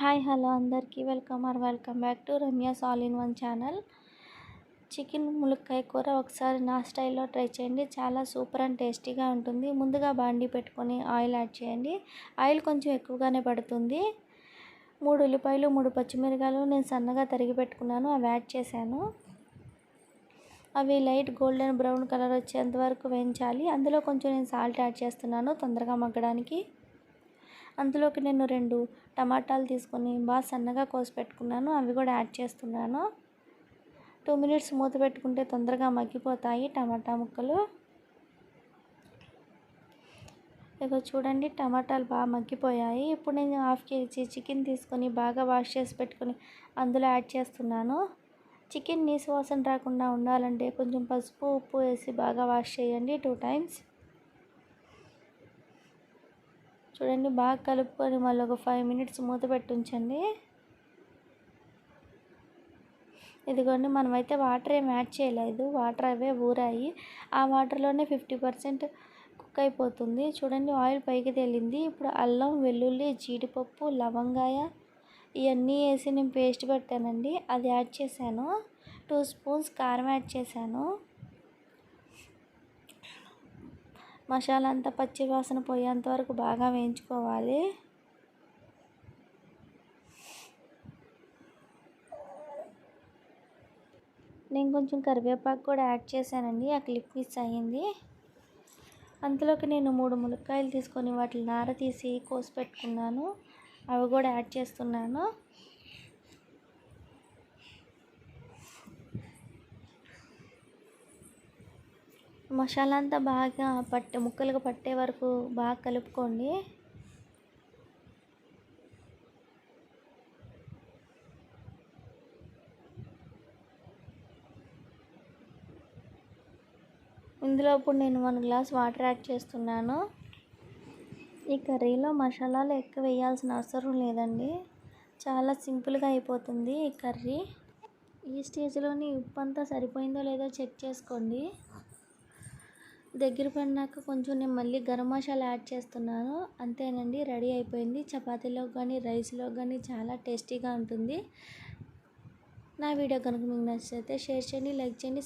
Hi hello అందరికీ welcome are welcome back to Ramya's all in one channel. Chicken ములక్కాయ కూర ఒకసారి నా స్టైల్లో ట్రై చేయండి. చాలా సూపర్ అండ్ టేస్టీగా ఉంటుంది. ముందుగా బాండి పెట్టుకొని ఆయిల్ యాడ్ చేయండి. ఆయిల్ కొంచెం ఎక్కువగానే పడుతుంది. మూడు ఉల్లిపాయలు మూడు పచ్చిమిరకాయలు నేను సన్నగా తరిగి పెట్టుకున్నాను. అవి యాడ్ చేశాను. అవి లైట్ గోల్డెన్ బ్రౌన్ కలర్ వచ్చేంత వరకు వేయించాలి. అందులో కొంచెం నేను సాల్ట్ యాడ్ చేస్తున్నాను. తొందరగా మగ్గడానికి అందులోకి నేను రెండు టమాటాలు తీసుకొని బాగా సన్నగా కోసి పెట్టుకున్నాను. అవి కూడా యాడ్ చేస్తున్నాను. టూ మినిట్స్ మూత పెట్టుకుంటే తొందరగా మగ్గిపోతాయి టమాటా ముక్కలు. ఇక చూడండి టమాటాలు బాగా మగ్గిపోయాయి. ఇప్పుడు నేను హాఫ్ కేజీ చికెన్ తీసుకొని బాగా వాష్ చేసి పెట్టుకొని అందులో యాడ్ చేస్తున్నాను. చికెన్ నీసు వాసన రాకుండా ఉండాలంటే కొంచెం పసుపు ఉప్పు వేసి బాగా వాష్ చేయండి టూ టైమ్స్. చూడండి బాగా కలుపుకొని మళ్ళీ ఒక ఫైవ్ మినిట్స్ మూత పెట్టి ఉంచండి. ఇదిగోండి మనమైతే వాటర్ ఏం యాడ్ చేయలేదు. వాటర్ అవే ఊరాయి. ఆ వాటర్లోనే ఫిఫ్టీ పర్సెంట్ కుక్ అయిపోతుంది. చూడండి ఆయిల్ పైకి తేలింది. ఇప్పుడు అల్లం వెల్లుల్లి జీడిపప్పు లవంగాయ ఇవన్నీ వేసి నేను పేస్ట్ పెట్టానండి. అది యాడ్ చేశాను. టూ స్పూన్స్ కారం యాడ్ చేశాను. మసాలా అంతా పచ్చి వాసన పోయేంత వరకు బాగా వేయించుకోవాలి. నేను కొంచెం కరివేపాకు కూడా యాడ్ చేశానండి ఆ క్లిప్ మిస్ అయ్యింది. అంతలోకి నేను మూడు ములక్కాయలు తీసుకొని వాటిని నార తీసి కోసి పెట్టుకున్నాను. అవి కూడా యాడ్ చేస్తున్నాను. మసాలా అంతా బాగా పట్టే ముక్కలుగా పట్టే వరకు బాగా కలుపుకోండి. ఇందులో ఇప్పుడు నేను వన్ గ్లాస్ వాటర్ యాడ్ చేస్తున్నాను. ఈ కర్రీలో మసాలాలు ఎక్కువ వేయాల్సిన అవసరం లేదండి. చాలా సింపుల్గా అయిపోతుంది ఈ కర్రీ. ఈ స్టేజ్లోని ఉప్పు అంతా సరిపోయిందో లేదో చెక్ చేసుకోండి. దగ్గర పడినాక కొంచెం నేను మళ్ళీ గరం మసాలా యాడ్ చేస్తున్నాను. అంతేనండి రెడీ అయిపోయింది. చపాతీలో కానీ రైస్లో కానీ చాలా టేస్టీగా ఉంటుంది. నా వీడియో కనుక మీకు నచ్చితే షేర్ చేయండి లైక్ చేయండి